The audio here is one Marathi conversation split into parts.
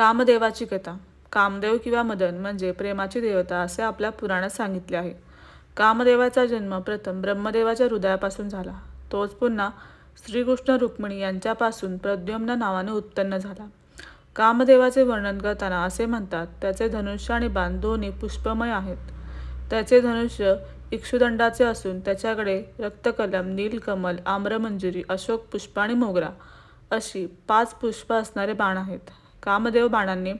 कामदेवाची कथा. कामदेव किंवा मदन म्हणजे प्रेमाची देवता असे आपल्या पुराणात सांगितले आहे. कामदेवाचा जन्म प्रथम ब्रह्मदेवाच्या हृदयापासून झाला. तोच पुन्हा श्रीकृष्ण रुक्मिणी यांच्यापासून प्रद्युम्न नावाने उत्पन्न झाला. कामदेवाचे वर्णन करताना असे म्हणतात त्याचे धनुष्य आणि बाण दोन्ही पुष्पमय आहेत. त्याचे धनुष्य इक्षुदंडाचे असून त्याच्याकडे रक्तकलम नीलकमल आम्रमंजुरी अशोक पुष्प आणि मोगरा अशी पाच पुष्प असणारे बाण आहेत. कामदेव बाणांनी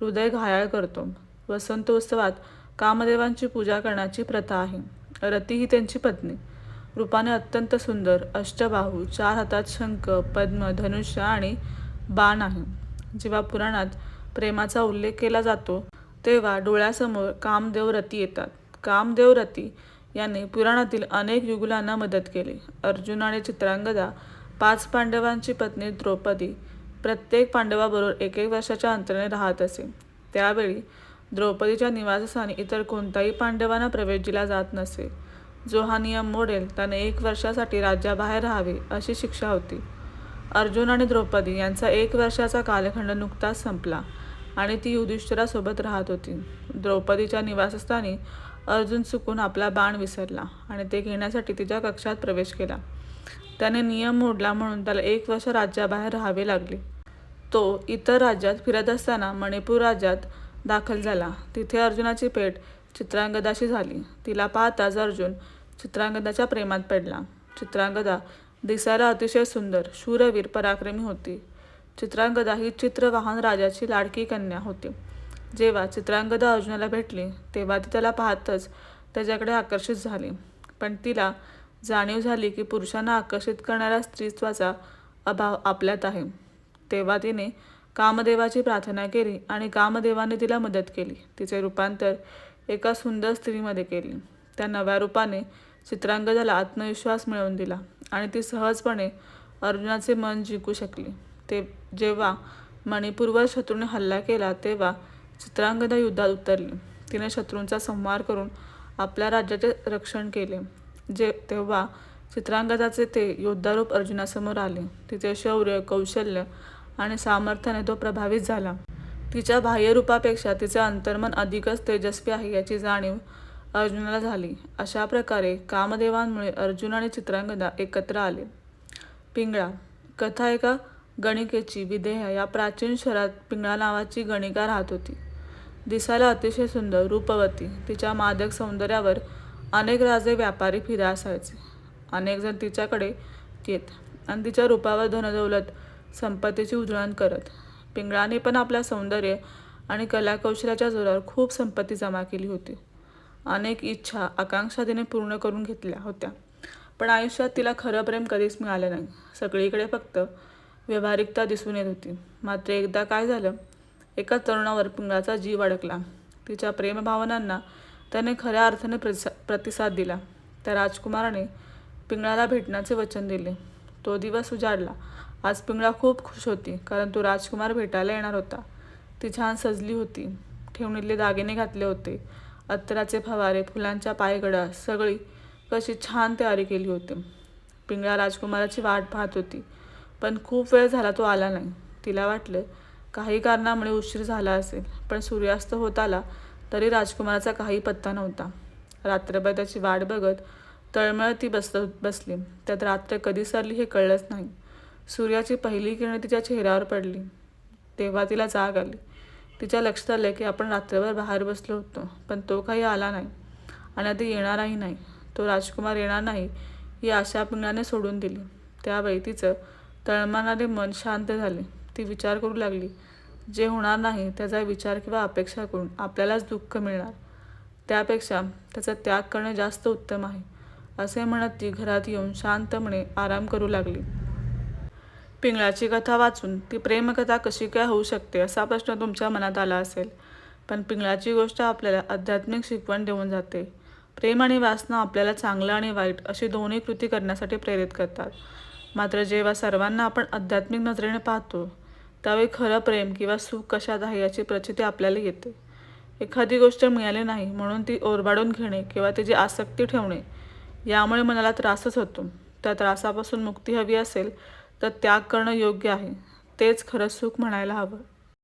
हृदय घायाळ करतो. वसंतोत्सवात कामदेवांची पूजा करण्याची प्रथा आहे. रती ही त्यांची पत्नी. रूपाने अत्यंत सुंदर अष्टबाहू चार हातात शंख पद्म धनुष्य आणि बाण आहे. जेव्हा पुराणात प्रेमाचा उल्लेख केला जातो तेव्हा डोळ्यासमोर कामदेव रती येतात. कामदेव रती यांनी पुराणातील अनेक युगुलांना मदत केली. अर्जुन आणि चित्रांगदा पाच पांडवांची पत्नी द्रौपदी प्रत्येक पांडवाबरोबर एक एक वर्षाच्या अंतराने राहत असे. त्यावेळी द्रौपदीच्या निवासस्थानी इतर कोणताही पांडवांना प्रवेश दिला जात नसे. जो हा नियम मोडेल त्याने एक वर्षासाठी राज्याबाहेर राहावे अशी शिक्षा होती. अर्जुन आणि द्रौपदी यांचा एक वर्षाचा कालखंड नुकताच संपला आणि ती युधिष्ठिरासोबत राहत होती. द्रौपदीच्या निवासस्थानी अर्जुन चुकून आपला बाण विसरला आणि ते घेण्यासाठी तिच्या कक्षात प्रवेश केला. त्याने नियम मोडला म्हणून त्याला एक वर्ष राज्याबाहेर राहावे लागले. तो इतर राज्यात फिरत असताना मणिपूर राज्यात दाखल झाला. तिथे अर्जुनाची भेट चित्रांगदाशी झाली. तिला पाहताच अर्जुन चित्रांगदाच्या प्रेमात पडला. चित्रांगदा दिसायला अतिशय सुंदर शूरवीर पराक्रमी होती. चित्रांगदा ही चित्रवाहन राजाची लाडकी कन्या होती. जेव्हा चित्रांगदा अर्जुनाला भेटली तेव्हा ती त्याला पाहतच त्याच्याकडे आकर्षित झाली. पण तिला जाणीव झाली की पुरुषांना आकर्षित करणाऱ्या स्त्रीत्वाचा अभाव आपल्यात आहे. तेव्हा तिने कामदेवाची प्रार्थना केली आणि कामदेवाने तिला मदत केली. तिचे रूपांतर एका सुंदर स्त्रीमध्ये केली. त्या नव्या रूपाने चित्रांगदाला आत्मविश्वास मिळवून दिला आणि ती सहजपणे अर्जुनाचे मन जिंकू शकली. ते जेव्हा मणिपूरवर शत्रूने हल्ला केला तेव्हा चित्रांगदा युद्धात उतरली. तिने शत्रूंचा संहार करून आपल्या राज्याचे रक्षण केले. जे तेव्हा चित्रांगदाचे ते योद्धारूप अर्जुनासमोर आले. तिचे शौर्य कौशल्य आणि सामर्थ्याने तो प्रभावित झाला. तिच्या बाह्यरूपापेक्षा तिचे अंतर्मन अधिकच तेजस्वी आहे याची जाणीव अर्जुनाला झाली. अशा प्रकारे कामदेवांमुळे अर्जुन आणि चित्रांगदा एकत्र आले. पिंगळा कथा एका गणिकेची विदेह या प्राचीन शहरात पिंगळा नावाची गणिका राहत होती. दिसायला अतिशय सुंदर रूपवती. तिच्या मादक सौंदर्यावर अनेक राजे व्यापारी फिरा असायचे. अनेक जण तिच्याकडे येत आणि तिच्या रूपावर धनदौलत संपत्तीची उधळण करत. पिंगळाने पण आपल्या सौंदर्य आणि कलाकौशल्याच्या जोरावर खूप संपत्ती जमा केली होती. अनेक इच्छा आकांक्षा तिने पूर्ण करून घेतल्या होत्या. पण आयुष्यात तिला खरं प्रेम कधीच मिळालं नाही. सगळीकडे फक्त व्यवहारिकता दिसून येत होती. मात्र एकदा काय झालं? एका तरुणावर पिंगळाचा जीव अडकला. तिच्या प्रेमभावनांना त्याने खऱ्या अर्थाने प्रतिसा प्रतिसाद दिला. त्या राजकुमाराने पिंगळाला भेटण्याचे वचन दिले. तो दिवस उजाडला. आज पिंगळा खूप खुश होती कारण तो राजकुमार भेटायला येणार होता. ती छान सजली होती. ठेवणीतले दागिने घातले होते. अत्तराचे फवारे फुलांच्या पायगडा सगळी कशी छान तयारी केली होती. पिंगळा राजकुमाराची वाट पाहत होती पण खूप वेळ झाला तो आला नाही. तिला वाटलं काही कारणामुळे उशीर झाला असेल पण सूर्यास्त होत आला तरी राजकुमाराचा काही पत्ता नव्हता. रात्रभर त्याची वाट बघत तळमळती ती बस बसली. त्यात रात्र कधी सरली हे कळलंच नाही. सूर्याची पहिली किरणे तिच्या चेहऱ्यावर पडली. तेव्हा तिला जाग आली. तिच्या लक्षात आलं की आपण रात्रभर बाहेर बसलो होतो पण तो काही आला नाही आणि आधी येणारही नाही. तो राजकुमार येणार नाही ही आशा पुण्याने सोडून दिली. त्यावेळी तिचं तळमळणारे मन शांत झाले. ती विचार करू लागली. जे होणार नाही त्याचा विचार किंवा अपेक्षा करून आपल्यालाच दुःख मिळणार. त्यापेक्षा त्याचा त्याग करणे जास्त उत्तम आहे. असे म्हणत ती घरात येऊन शांतपणे आराम करू लागली. पिंगळाची कथा वाचून ती प्रेमकथा कशी काय होऊ शकते असा प्रश्न तुमच्या मनात आला असेल. पण पिंगळाची गोष्ट आपल्याला आध्यात्मिक शिकवण देऊन जाते. प्रेम आणि वासना आपल्याला चांगलं आणि वाईट अशी दोन्ही कृती करण्यासाठी प्रेरित करतात. मात्र जेव्हा सर्वांना आपण आध्यात्मिक नजरेने पाहतो त्यावेळी खरं प्रेम किंवा सुख कशात आहे याची प्रचिती आपल्याला येते. एखादी गोष्ट मिळाली नाही म्हणून ती ओरबाडून घेणे किंवा तिची आसक्ती ठेवणे यामुळे मनाला त्रासच होतो. त्या त्रासापासून मुक्ती हवी असेल तर त्याग करणं योग्य आहे. तेच खरं सुख म्हणायला हवं.